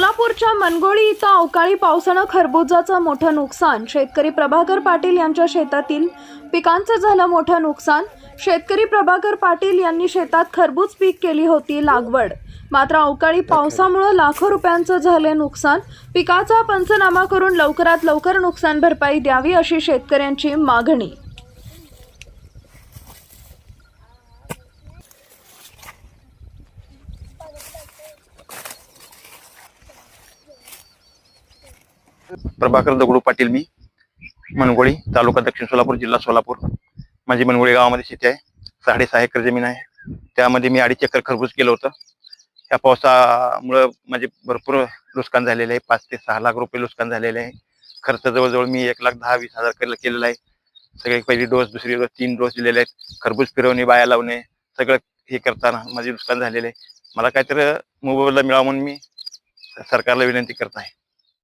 लागवडच्या मनगोळी इथं अवकाळी पावसानं खरबुजाचं मोठं नुकसान. शेतकरी प्रभाकर पाटील यांच्या शेतातील पिकांचं झालं मोठं नुकसान. शेतकरी प्रभाकर पाटील यांनी शेतात खरबूज पीक केली होती लागवड. मात्र अवकाळी पावसामुळं लाखो रुपयांचं झाले नुकसान. पिकाचा पंचनामा करून लवकरात लवकर नुकसान भरपाई द्यावी अशी शेतकऱ्यांची मागणी. प्रभाकर दगडू पाटील मी मनगोळी तालुका दक्षिण सोलापूर जिल्हा सोलापूर. माझी मनगोळी गावामध्ये शेती आहे. साडेसहा एकर जमीन आहे. त्यामध्ये मी अडीच एकर खरबूज केलं होतं. ह्या पावसामुळं माझे भरपूर नुकसान झालेलं आहे. पाच ते सहा लाख रुपये नुकसान झालेले आहे. खर्च जवळजवळ मी एक लाख दहा वीस हजार केलेला आहे. सगळे पहिली डोस दुसरी डोस तीन डोस दिलेले आहेत. खरबूज फिरवणे बाया लावणे सगळं हे करताना माझे नुकसान झालेले आहे. मला काहीतरी मोबाईलला मिळावा म्हणून मी सरकारला विनंती करत आहे.